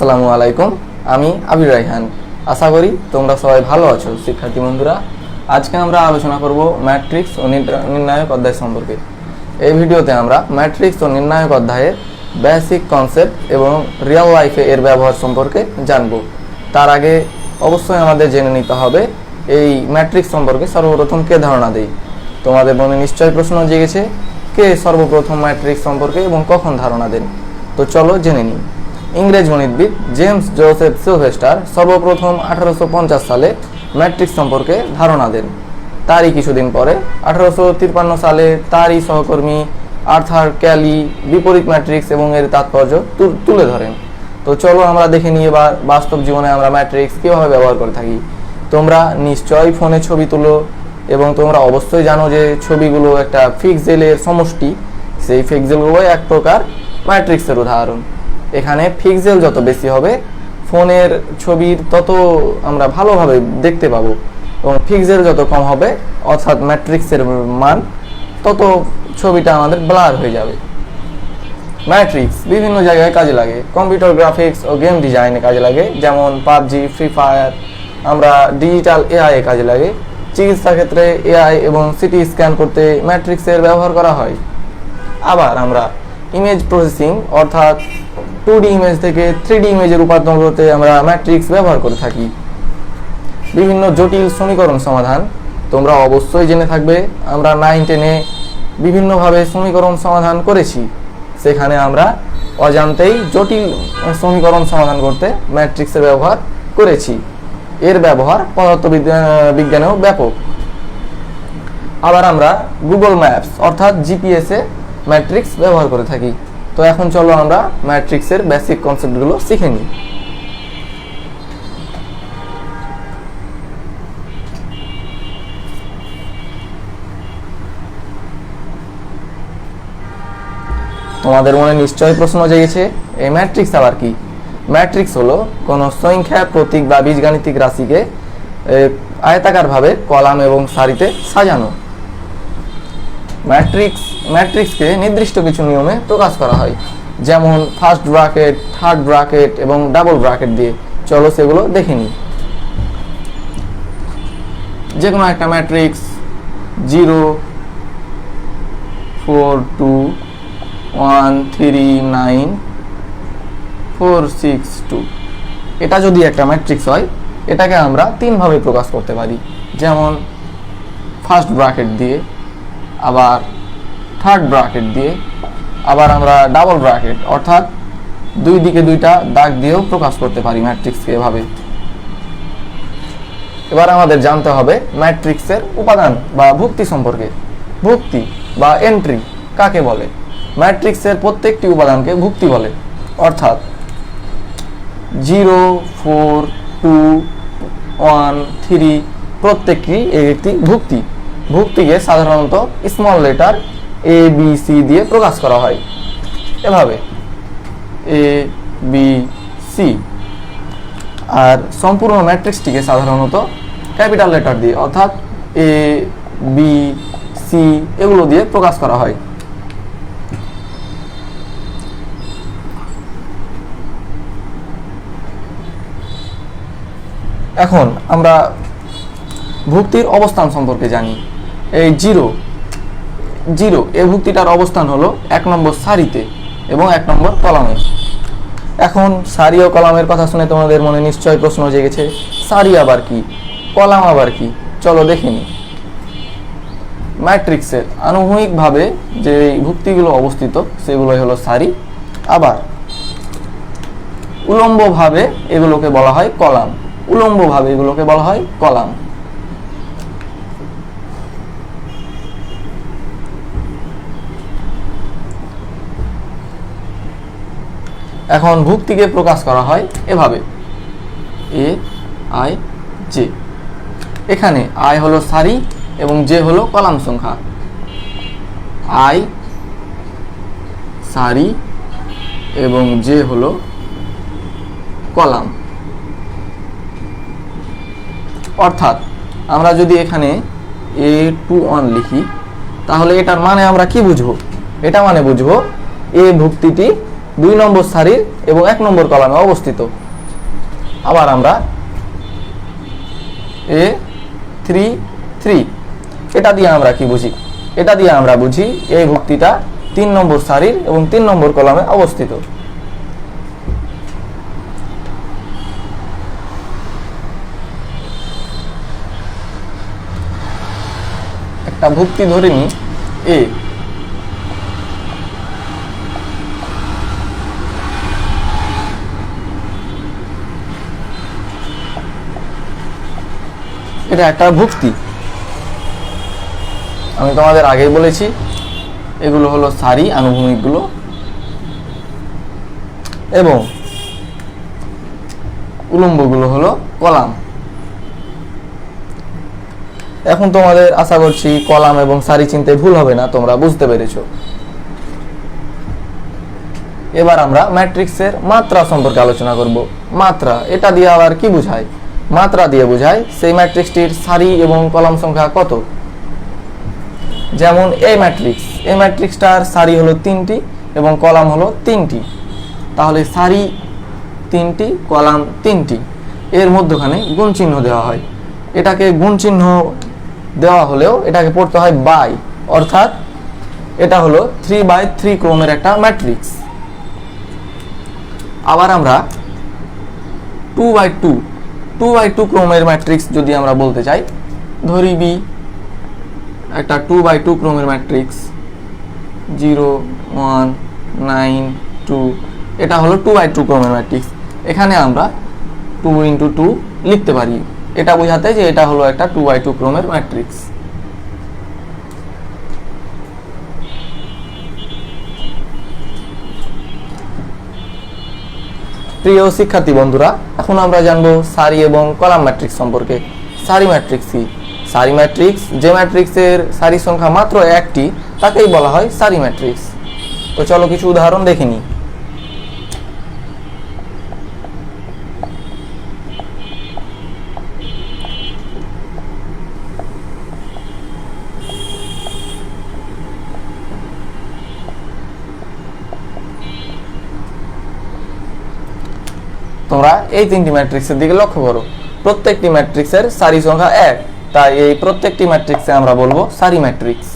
আসসালামু আলাইকুম, আমি আবির রাইহান আশা করি তোমরা সবাই ভালো আছো, শিক্ষার্থী বন্ধুরা। আজকে আমরা আলোচনা করব ম্যাট্রিক্স ও নির্ণা- নির্ণায়ক অধ্যায় সম্পর্কে। এই ভিডিওতে আমরা ম্যাট্রিক্স ও নির্ণায়ক অধ্যায়ের বেসিক কনসেপ্ট এবং রিয়েল লাইফে এর ব্যবহার সম্পর্কে জানব। তার আগে অবশ্যই আমাদের জেনে নিতে হবে, এই ম্যাট্রিক্স সম্পর্কে সর্বপ্রথম কে ধারণা দেই তোমাদের মনে নিশ্চয়ই প্রশ্ন জেগেছে, কে সর্বপ্রথম ম্যাট্রিক্স সম্পর্কে এবং কখন ধারণা দেন? তো চলো জেনে নিই। ইংরেজ গণিতবিদ জেমস জোসেফ সিলভেস্টার সর্বপ্রথম আঠারোশো পঞ্চাশ সালে ম্যাট্রিক্স সম্পর্কে ধারণা দেন। তারই কিছুদিন পরে আঠারোশো তিপ্পান্ন সালে তারই সহকর্মী আর্থার ক্যালি বিপরীত ম্যাট্রিক্স এবং এর তাৎপর্য তুলে ধরেন। তো চলো আমরা দেখে নিই এবার বাস্তব জীবনে আমরা ম্যাট্রিক্স কীভাবে ব্যবহার করে থাকি। তোমরা নিশ্চয়ই ফোনে ছবি তুলো এবং তোমরা অবশ্যই জানো যে ছবিগুলো একটা ফিক্সেলের সমষ্টি। সেই ফিক্সেলগুলো এক প্রকার ম্যাট্রিক্সের উদাহরণ। এখানে ফিক্সেল যত বেশি হবে, ফোনের ছবির তত আমরা ভালোভাবে দেখতে পাবো। এবং ফিক্সেল যত কম হবে, অর্থাৎ ম্যাট্রিক্সের মান, তত ছবিটা আমাদের ব্লার হয়ে যাবে। ম্যাট্রিক্স বিভিন্ন জায়গায় কাজে লাগে। কম্পিউটার গ্রাফিক্স ও গেম ডিজাইনে কাজে লাগে। যেমন পাবজি ফ্রি ফায়ার আমরা ডিজিটাল এআই এ কাজে লাগে। চিকিৎসা ক্ষেত্রে এআই এবং সিটি স্ক্যান করতে ম্যাট্রিক্সের ব্যবহার করা হয়। আবার আমরা ইমেজ প্রসেসিং অর্থাৎ টু ডি ইমেজ থেকে থ্রি ডি ইমেজে করতে আমরা ম্যাট্রিক্স ব্যবহার করে থাকি। বিভিন্ন জটিল সমীকরণ সমাধান, তোমরা অবশ্যই জেনে থাকবে, আমরা নাইন টেনে বিভিন্নভাবে সমীকরণ সমাধান করেছি। সেখানে আমরা অজান্তেই জটিল সমীকরণ সমাধান করতে ম্যাট্রিক্সের ব্যবহার করেছি। এর ব্যবহার পদার্থবিদ্যা- বিজ্ঞানেও ব্যাপক। আবার আমরা গুগল ম্যাপস অর্থাৎ জিপিএসে ম্যাট্রিক্স ব্যবহার করে থাকি। তো এখন চলো আমরা ম্যাট্রিক্সের বেসিক কনসেপ্টগুলো শিখে নিই। তোমাদের মনে নিশ্চয়ই প্রশ্ন জেগেছে, এই ম্যাট্রিক্স আবার কি? ম্যাট্রিক্স হলো কোনো সংখ্যা, প্রতীক বা বীজগাণিতিক রাশিকে আয়তাকারভাবে কলাম এবং সারিতে সাজানো। ম্যাট্রিক্স ম্যাট্রিক্সকে নির্দিষ্ট কিছু নিয়মে প্রকাশ করা হয়। যেমন ফার্স্ট ব্রাকেট থার্ড ব্রাকেট এবং ডাবল ব্রাকেট দিয়ে। চলো সেগুলো দেখে নিই। যে কোনো একটা matrix, zero, four, two, one, three, nine, four, six, two. এটা যদি একটা ম্যাট্রিক্স হয়, এটাকে আমরা তিনভাবে প্রকাশ করতে পারি। যেমন ফার্স্ট ব্রাকেট দিয়ে আবার থার্ড ব্রাকেট দিয়ে আবার আমরা ডাবল ব্রাকেট অর্থাৎ দুই দিকে দুইটা দাগ দিয়েও প্রকাশ করতে পারি ম্যাট্রিক্সকে এভাবে। এবার আমাদের জানতে হবে ম্যাট্রিক্সের উপাদান বা ভুক্তি সম্পর্কে। ভুক্তি বা এন্ট্রি কাকে বলে? ম্যাট্রিক্সের প্রত্যেকটি উপাদানকে ভুক্তি বলে, অর্থাৎ zero four two one three প্রত্যেকটি একটি ভুক্তি। ভুক্তিকে সাধারণত small letter A B C দিয়ে প্রকাশ করা হয়। এভাবে। এ বি সি আর সম্পূর্ণ ম্যাট্রিক্সটিকে সাধারণত ক্যাপিটাল লেটার দিয়ে, অর্থাৎ এ বি সি এগুলো দিয়ে প্রকাশ করা হয়। এখন আমরা ভুক্তির অবস্থান সম্পর্কে জানি। এই জিরো জিরো। এই ভুক্তিটার অবস্থান হলো এক নম্বর সারিতে এবং এক নম্বর কলামে। এখন সারি ও কলামের কথা শুনে তোমাদের মনে নিশ্চয়ই প্রশ্ন জেগেছে, সারি আবার কি, কলাম আবার কি? চলো দেখে নিই। ম্যাট্রিক্সের আনুভূমিকভাবে যে ভুক্তিগুলো অবস্থিত, সেগুলোই হলো সারি, আবার। উলম্বভাবে এগুলোকে বলা হয় কলাম। উলম্বভাবে এগুলোকে বলা হয় কলাম। এখন ভুক্তিকে প্রকাশ করা হয় এভাবে। এ আই জে এখানে আই হলো সারি এবং জে হলো কলাম সংখ্যা। আই সারি এবং জে হলো কলাম। অর্থাৎ আমরা যদি এখানে এ টু ওয়ান লিখি, তাহলে এটার মানে আমরা কি বুঝব? এটা মানে বুঝব এ ভুক্তিটি দুই নম্বর সারির এবং এক নম্বর কলামে অবস্থিত। আবার আমরা এ থ্রি থ্রি, এটা দিয়ে আমরা কি বুঝি? এটা দিয়ে আমরা বুঝি এই ভুক্তিটা তিন নম্বর সারির এবং তিন নম্বর কলামে অবস্থিত। একটা ভুক্তি ধরে নি এ একটা ভুক্তি। আমি তোমাদের আগেই বলেছি, এগুলো হলো সারি আনুভূমিকগুলো। এবং উলম্বগুলো হলো কলাম। এখন তোমাদের আশা করছি কলাম এবং সারি চিনতে ভুল হবে না, তোমরা বুঝতে পেরেছ। এবার আমরা ম্যাট্রিক্সের মাত্রা সম্পর্কে আলোচনা করব। মাত্রা, এটা দিয়ে আবার কি বোঝায়? মাত্রা দিয়ে বোঝায় সেই ম্যাট্রিক্সটির সারি এবং কলাম সংখ্যা কত? যেমন এই ম্যাট্রিক্স এই ম্যাট্রিক্সটার সারি হলো তিনটি এবং কলাম হলো তিনটি। তাহলে সারি তিনটি, কলাম তিনটি। এর মধ্যখানে গুণ চিহ্ন দেওয়া হয়। এটাকে গুণ চিহ্ন দেওয়া হলেও এটাকে পড়তে হয় বাই। অর্থাৎ এটা হলো থ্রি বাই থ্রি ক্রমের একটা ম্যাট্রিক্স আবার আমরা two by two two by two ক্রোমের matrix যদি আমরা বলতে চাই, ধরি বি একটা two by two ক্রোমের matrix zero one nine two এটা হলো টু বাই টু ক্রোমের ম্যাট্রিক্স এখানে আমরা টু ইন্টু টু লিখতে পারি। এটা বোঝাতে যে এটা হলো একটা টু বাই টু ক্রোমের ম্যাট্রিক্স প্রিয় শিক্ষার্থী বন্ধুরা, এখন আমরা জানব সারি এবং কলাম ম্যাট্রিক্স সম্পর্কে। সারি ম্যাট্রিক্স কি? সারি ম্যাট্রিক্স যে ম্যাট্রিক্সের সারি সংখ্যা মাত্র একটি, তাকেই বলা হয় সারি ম্যাট্রিক্স তো চলো কিছু উদাহরণ দেখে নিই তোমরা এই তিনটি ম্যাট্রিক্সের দিকে লক্ষ্য করো। প্রত্যেকটি ম্যাট্রিক্সের সারি সংখ্যা এক। তাই এই প্রত্যেকটি ম্যাট্রিক্সে আমরা বলব সারি ম্যাট্রিক্স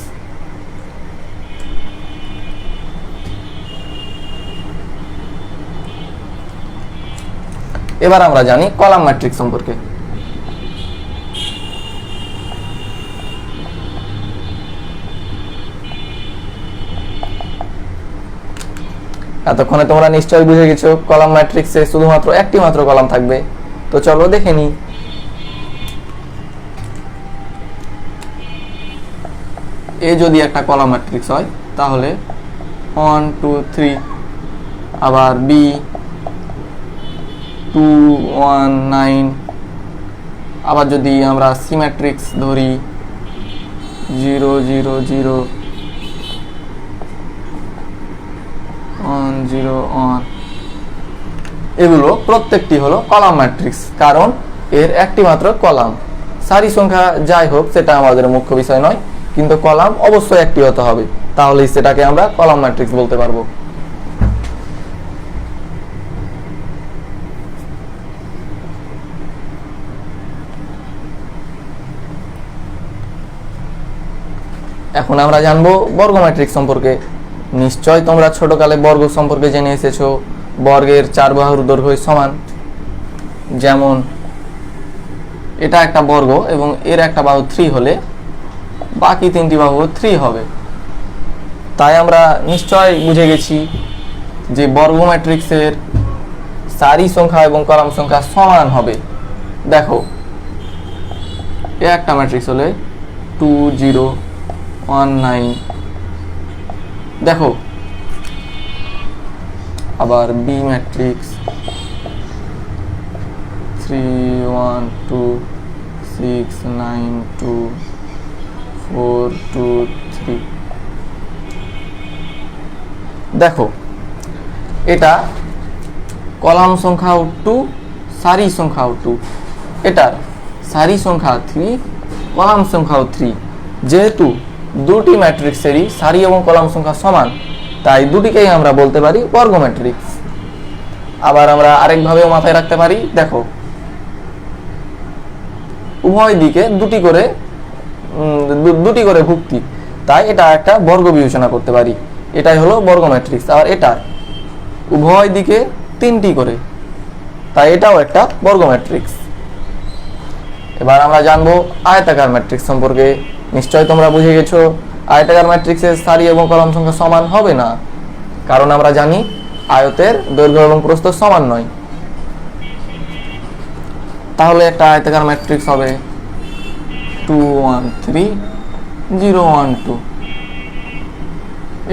এবার আমরা জানি কলাম ম্যাট্রিক্স সম্পর্কে। এতক্ষণে তোমরা নিশ্চয়ই বুঝে গেছো, কলাম ম্যাট্রিক্সে শুধুমাত্র একটি মাত্র কলাম থাকবে। তো চলো দেখে নিই। এ যদি একটা কলাম ম্যাট্রিক্স হয়, তাহলে ওয়ান টু থ্রি আবার বি টু ওয়ান নাইন আবার যদি আমরা সিম্যাট্রিক্স ধরি জিরো জিরো জিরো ওয়ান এগুলো প্রত্যেকটি হলো কলাম ম্যাট্রিক্স, কারণ এর একটি মাত্র কলাম। সারি সংখ্যা যাই হোক, সেটা আমাদের মুখ্য বিষয় নয়, কিন্তু কলাম অবশ্যই একটি হতে হবে। তাহলেই সেটাকে আমরা কলাম ম্যাট্রিক্স বলতে পারব। এখন আমরা জানব বর্গ ম্যাট্রিক্স সম্পর্কে। নিশ্চয় তোমরা ছোটকালে বর্গ সম্পর্কে জেনে এসেছ, বর্গের চার বাহুর দৈর্ঘ্য সমান। যেমন, এটা একটা বর্গ এবং এর একটা বাহু থ্রি হলে বাকি তিনটি বাহু থ্রি হবে। তাই আমরা নিশ্চয় বুঝে গেছি যে বর্গ ম্যাট্রিক্সের সারি সংখ্যা এবং কলাম সংখ্যা সমান হবে। দেখো, এ একটা ম্যাট্রিক্স হলে টু জিরো ওয়ান নাইন দেখো। আবার B matrix three one two six nine two four two three দেখো, এটা কলাম সংখ্যাও টু সারি সংখ্যা টু এটার সারি সংখ্যা থ্রি কলাম সংখ্যাও থ্রি যেহেতু দুটি ম্যাট্রিক্সেরই সারি এবং কলাম সংখ্যা সমান, তাই দুটিকেই আমরা বলতে পারি বর্গ ম্যাট্রিক্স আবার আমরা আরেকভাবেও মাথায় রাখতে পারি, দেখো, উভয় দিকে দুটি করে দুটি করে ভুক্তি, তাই এটা একটা বর্গ বিবেচনা করতে পারি। এটাই হলো বর্গ ম্যাট্রিক্স আর এটা, উভয় দিকে তিনটি করে, তাই এটাও একটা বর্গ ম্যাট্রিক্স এবার আমরা জানব আয়তাকার ম্যাট্রিক্স সম্পর্কে নিশ্চয় তোমরা বুঝে গেছো, আয়তাকার ম্যাট্রিক্সের সারি এবং কলম সংখ্যা সমান হবে না। কারণ আমরা জানি আয়তের দৈর্ঘ্য এবং প্রস্থ সমান নয়। তাহলে একটা আয়তাকার ম্যাট্রিক্স হবে two one three zero one two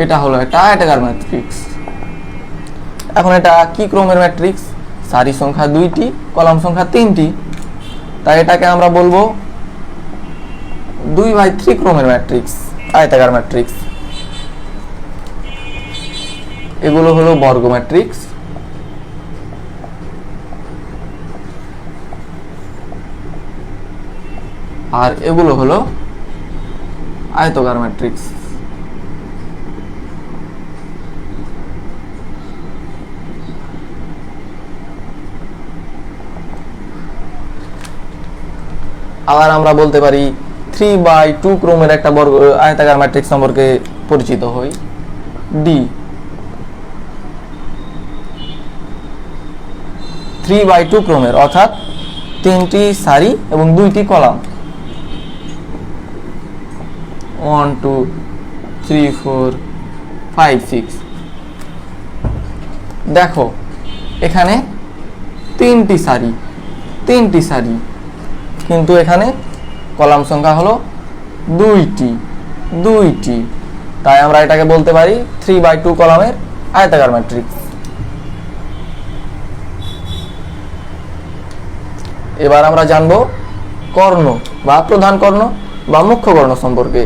এটা হলো একটা আয়তাকার ম্যাট্রিক্স। এখন এটা কি ক্রমের ম্যাট্রিক্স? সারি সংখ্যা দুইটি, কলাম সংখ্যা তিনটি। তাই এটাকে আমরা বলব দুই বাই থ্রি ক্রমের ম্যাট্রিক্স আয়তাকার ম্যাট্রিক্স এগুলো হলো বর্গ ম্যাট্রিক্স আর এগুলো হলো আয়তকার ম্যাট্রিক্স আবার আমরা বলতে পারি থ্রি বাই টু ক্রোমের একটা বর্গ আয়তাকার ম্যাট্রিক্স সম্পর্কে পরিচিত হই। ডি থ্রি বাই টু ক্রমের অর্থাৎ তিনটি সারি এবং দুইটি column. One two three four five six দেখো, এখানে তিনটি সারি তিনটি সারি, কিন্তু এখানে কলাম সংখ্যা হলো দুইটি দুইটি। তাই আমরা এটাকে বলতে পারি থ্রি বাই টু কলামের আয়তাকার ম্যাট্রিক্স এবার আমরা জানব কর্ণ বা প্রধান কর্ণ বা মুখ্য কর্ণ সম্পর্কে।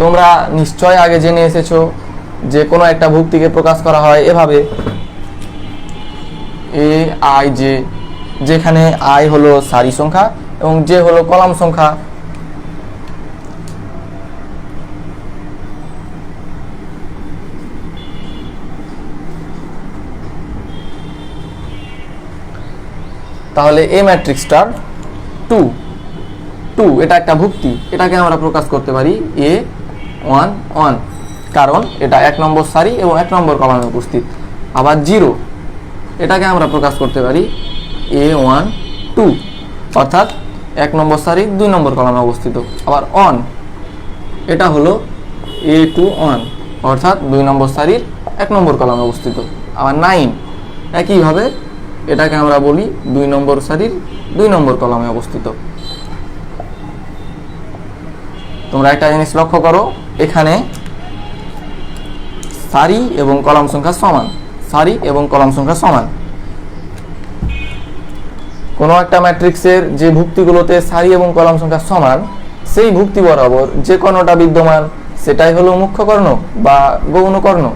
তোমরা নিশ্চয় আগে জেনে এসেছ যে কোনো একটা ভুক্তিকে প্রকাশ করা হয় এভাবে। এ আই জে যেখানে আই হলো সারি সংখ্যা এবং জে হলো কলাম সংখ্যা। তাহলে এ ম্যাট্রিক্সটার টু। টু, এটা একটা ভুক্তি। এটাকে আমরা প্রকাশ করতে পারি এ ওয়ান ওয়ান। কারণ এটা এক নম্বর সারি এবং এক নম্বর কলামে উপস্থিত। আবার জিরো, এটাকে আমরা প্রকাশ করতে পারি এ ওয়ান টু অর্থাৎ এক নম্বর সারি, দুই নম্বর কলামে অবস্থিত। আবার অন এটা হলো এ টু অন অর্থাৎ দুই নম্বর সারির এক নম্বর কলামে অবস্থিত। আবার নাইন একইভাবে এটাকে আমরা বলি দুই নম্বর সারির দুই নম্বর কলামে অবস্থিত। তোমরা একটা জিনিস লক্ষ্য করো, এখানে সারি এবং কলাম সংখ্যা সমান। সারি এবং কলাম সংখ্যা সমান। কোনো একটা ম্যাট্রিক্সের যে ভুক্তিগুলোতে সারি এবং কলাম সংখ্যা সমান, সেই ভুক্তি বরাবর যে কর্ণটা বিদ্যমান, সেটাই হলো মুখ্য কর্ণ বা গৌণ কর্ণ,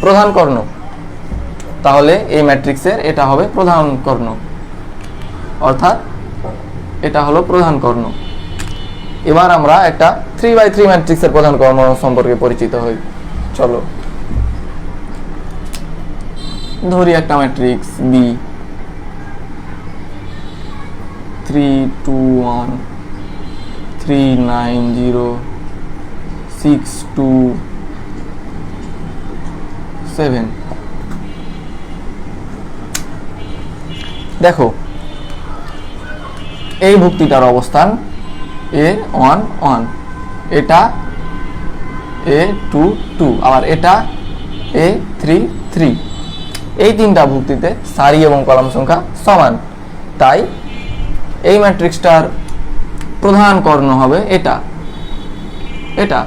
প্রধান কর্ণ। তাহলে এই ম্যাট্রিক্সের এটা হবে প্রধান কর্ণ। অর্থাৎ এটা হলো প্রধান কর্ণ। এবার আমরা একটা থ্রি বাই থ্রি ম্যাট্রিক্সের প্রধান কর্ণ সম্পর্কে পরিচিত হই। চলো। ধরি একটা matrix B three two one three nine zero six two seven দেখো, এই ভুক্তিটার অবস্থান এ ওয়ান ওয়ান এটা এ টু টু আবার এটা এ থ্রি থ্রি এই তিনটা ভুক্তিতে সারি এবং কলাম সংখ্যা সমান। তাই এই ম্যাট্রিক্সটার প্রধান কর্ণ হবে এটা। এটা।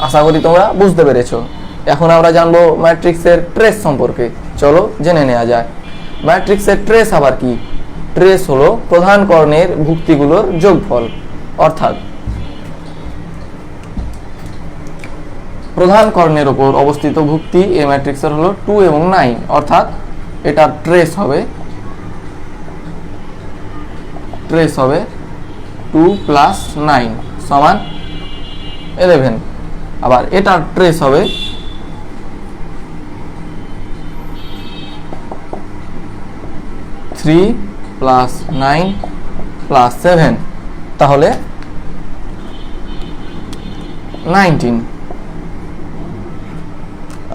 আশা করি তোমরা বুঝতে পেরেছ। এখন আমরা জানব ম্যাট্রিক্সের ট্রেস সম্পর্কে। চলো জেনে নেওয়া যায় ম্যাট্রিক্সের ট্রেস আবার কি? ট্রেস হলো প্রধান কর্ণের ভুক্তিগুলোর যোগফল। অর্থাৎ প্রধান কর্ণের ওপর অবস্থিত ভুক্তি এই ম্যাট্রিক্সের হলো টু এবং নাইন। অর্থাৎ এটার ট্রেস হবে ট্রেস হবে টু প্লাস নাইন সমান ইলেভেন আবার এটার ট্রেস হবে three plus nine plus seven তাহলে নাইনটিন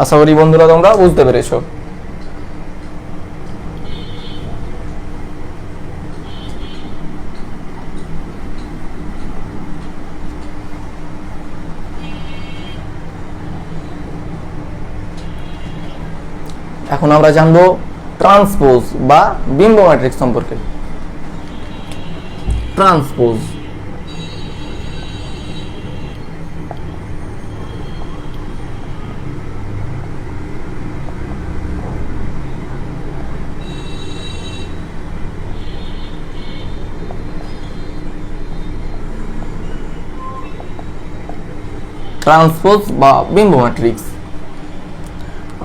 আশা করি বন্ধুরা তোমরা বুঝতে পেরেছ। এখন আমরা জানব ট্রান্সপোজ বা বিম্ব ম্যাট্রিক্স সম্পর্কে। ট্রান্সপোজ ট্রান্সপোজ বা বিম্ব matrix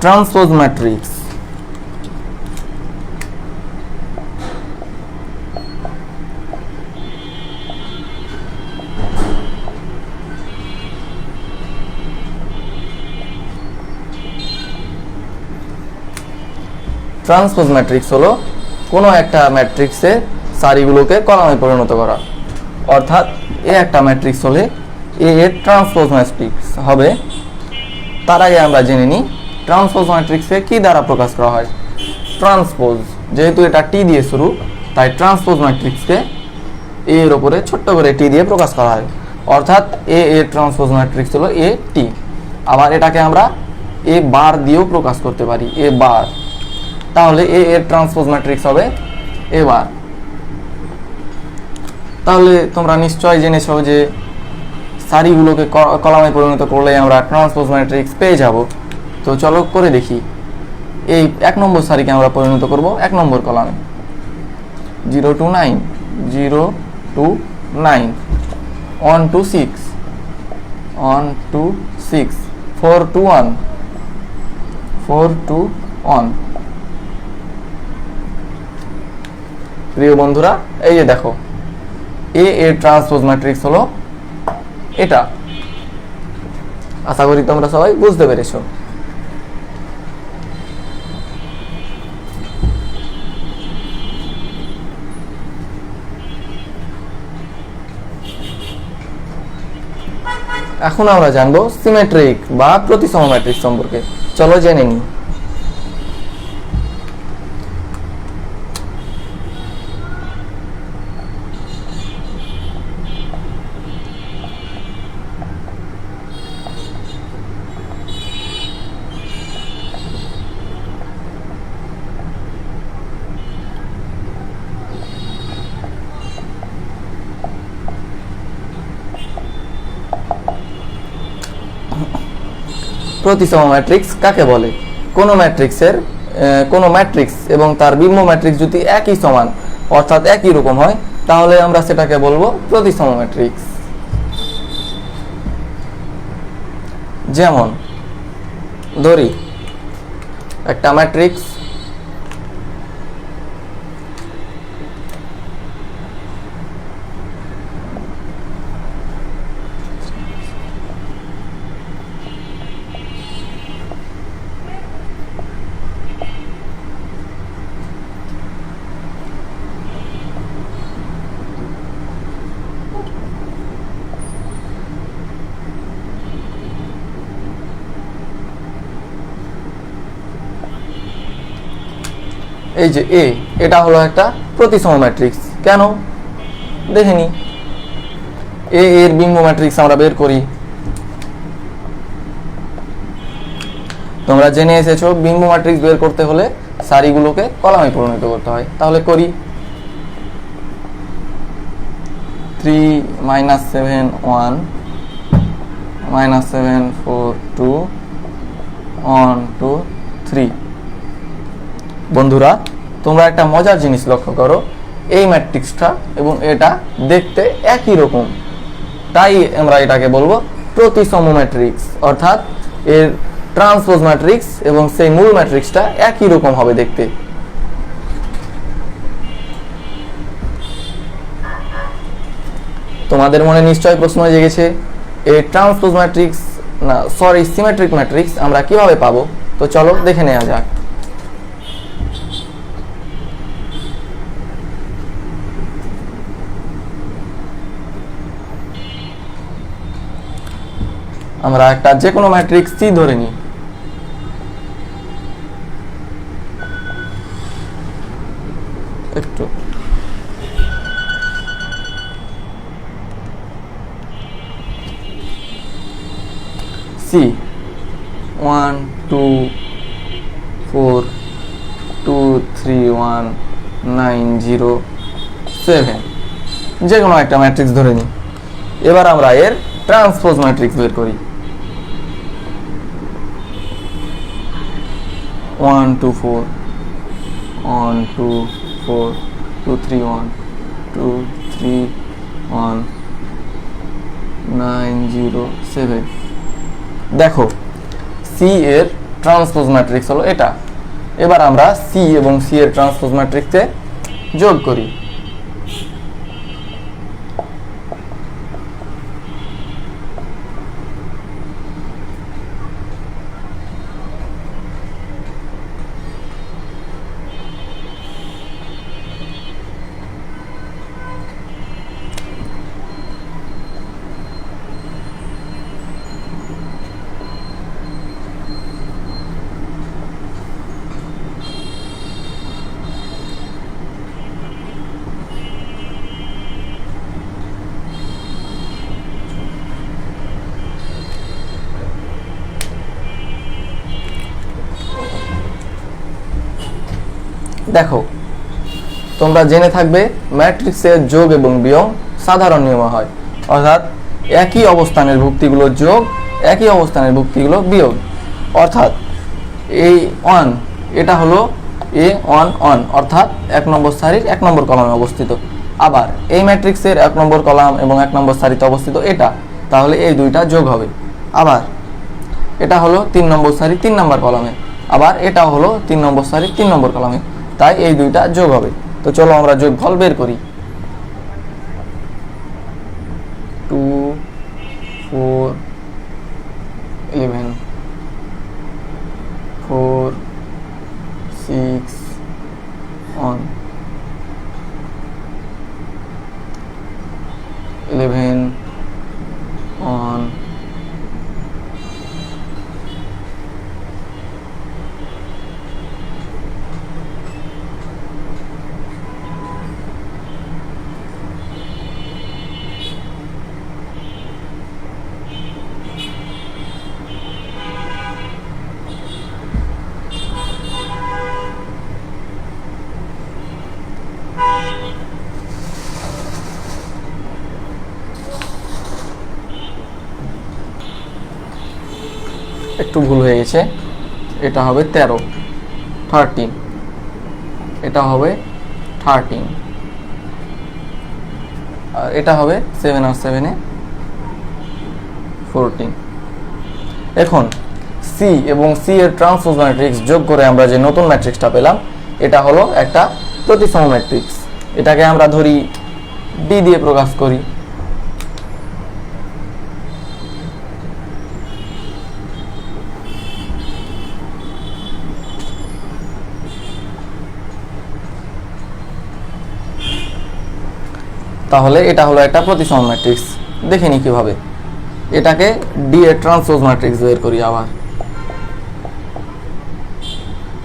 transpose matrix transpose matrix হলো কোনো একটা ম্যাট্রিক্সে সারিগুলোকে কলামে পরিণত করা। অর্থাৎ এ একটা ম্যাট্রিক্স হলে এ এর ট্রান্সপোজ ম্যাট্রিক্স হবে। তার আগে আমরা জেনে নিই ট্রান্সপোজ ম্যাট্রিক্সকে কি দ্বারা প্রকাশ করা হয়? ট্রান্সপোজ, যেহেতু এটা টি দিয়ে শুরু, তাই ট্রান্সপোজ ম্যাট্রিক্সকে এ এর ওপরে ছোট্ট করে টি দিয়ে প্রকাশ করা হয়। অর্থাৎ এ এর ট্রান্সপোজ ম্যাট্রিক্স হলো এ টি আবার এটাকে আমরা এ বার দিয়েও প্রকাশ করতে পারি এ বার। তাহলে এ এর ট্রান্সপোজ ম্যাট্রিক্স হবে এ বার। তাহলে তোমরা নিশ্চয় জেনেছো যে সারিগুলোকে কলামে পরিণত করলে আমরা ট্রান্সপোজ ম্যাট্রিক্স পেয়ে যাব। তো চলো করে দেখি। এই এক নম্বর সারিকে আমরা পরিণত করব। এক নম্বর কলামে। Zero two nine, zero two nine, one two six, one two six, four two one, four two one. প্রিয় বন্ধুরা, এই যে দেখো, এ এর ট্রান্সপোজ ম্যাট্রিক্স হলো এটা। আশা করি তোমরা সবাই বুঝতে পেরেছ। এখন আমরা জানব সিমেট্রিক বা প্রতিসম ম্যাট্রিক্স সম্পর্কে। চলো জেনে নিই। প্রতিসম ম্যাট্রিক্স কাকে বলে? কোনো ম্যাট্রিক্সের কোনো ম্যাট্রিক্স এবং তার বিম্ব ম্যাট্রিক্স যদি একই সমান, অর্থাৎ একই রকম হয়, তাহলে আমরা সেটাকে বলব প্রতিসম ম্যাট্রিক্স যেমন, ধরি, একটা ম্যাট্রিক্স এই যে এ এটা হলো একটা প্রতিসম ম্যাট্রিক্স কেন? দেখে নি এ এর বিম্ব ম্যাট্রিক্স আমরা বের করি। তোমরা জেনে এসেছ বিম্ব ম্যাট্রিক্স বের করতে হলে সারিগুলোকে কলামে পরিণত করতে হয়। তাহলে করি। Three minus seven one minus seven four two one two three বন্ধুরা, তোমরা একটা মজার জিনিস লক্ষ্য করো। এই ম্যাট্রিক্সটা এবং এটা দেখতে একই রকম। তাই আমরা এটাকে বলব প্রতিসম ম্যাট্রিক্স, অর্থাৎ এর ট্রান্সপোজ ম্যাট্রিক্স এবং সেই মূল ম্যাট্রিক্সটা একই রকম হবে দেখতে। তোমাদের মনে নিশ্চয় প্রশ্ন জেগেছে এই ট্রান্সপোজ ম্যাট্রিক্স না, সরি, সিমেট্রিক ম্যাট্রিক্স আমরা কীভাবে পাবো? তো চলো দেখে নেওয়া যাক। আমরা একটা যে কোনো ম্যাট্রিক্স সি ধরে নিই। একটু। C one two four two three one nine zero seven যে কোনো একটা ম্যাট্রিক্স ধরে নিই। এবার আমরা এর ট্রান্সপোজ ম্যাট্রিক্স বের করি। One two four one two four two three one two three one nine zero seven দেখো সি এর ট্রান্সপোজ ম্যাট্রিক্স হলো এটা। এবার আমরা সি এবং সি এর ট্রান্সপোজ ম্যাট্রিক্সে যোগ করি। দেখো, তোমরা জেনে থাকবে ম্যাট্রিক্সের যোগ এবং বিয়োগ সাধারণ নিয়ম হয়। অর্থাৎ, একই অবস্থানের ভুক্তিগুলো যোগ, একই অবস্থানের ভুক্তিগুলো বিয়োগ। অর্থাৎ, এই ওয়ান এটা হলো এ ওয়ান ওয়ান অর্থাৎ এক নম্বর সারির এক নম্বর কলামে অবস্থিত। আবার, এই ম্যাট্রিক্সের এক নম্বর কলাম এবং এক নম্বর সারিতে অবস্থিত এটা, তাহলে এই দুইটা যোগ হবে। আবার, এটা হলো তিন নম্বর সারি তিন নম্বর কলামে। আবার, এটাও হলো তিন নম্বর সারি তিন নম্বর কলামে। তাই এই দুইটা যোগ হবে। তো চলো আমরা যোগফল বের করি two four eleven four six one eleven one একটু ভুল হয়ে গেছে। এটা হবে তেরো থার্টিন এটা হবে থার্টিন আর এটা হবে সেভেন আর সেভেনে ফোরটিন এখন সি এবং সি এর ট্রান্সপোজ ম্যাট্রিক্স যোগ করে আমরা যে নতুন ম্যাট্রিক্সটা পেলাম, এটা হলো একটা প্রতিসম ম্যাট্রিক্স এটাকে আমরা ধরি ডি দিয়ে প্রকাশ করি। তাহলে এটা হলো একটা প্রতিসম ম্যাট্রিক্স দেখে নি কীভাবে। এটাকে ডি এ ট্রান্সপোজ ম্যাট্রিক্স বের করি আবার।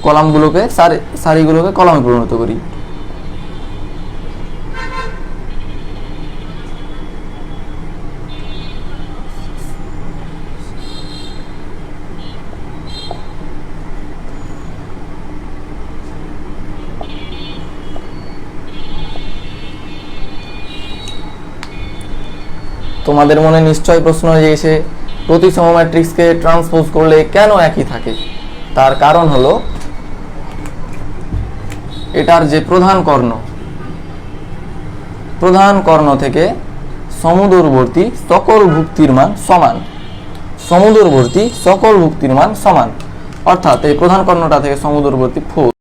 কলামগুলোকে, সারি সারিগুলোকে কলামে পরিণত করি। তোমাদের মনে নিশ্চয় প্রশ্ন হয়ে এসে প্রতিসম ম্যাট্রিক্সকে ট্রান্সপোজ করলে কেন একই থাকে? তার কারণ হলো, এটার যে প্রধান কর্ণ প্রধান কর্ণ থেকে সমুদূরবর্তী সকল ভুক্তির মান সমান। সমুদূরবর্তী সকল ভুক্তির মান সমান। অর্থাৎ এই প্রধান কর্ণটা থেকে সমুদূরবর্তী ফোর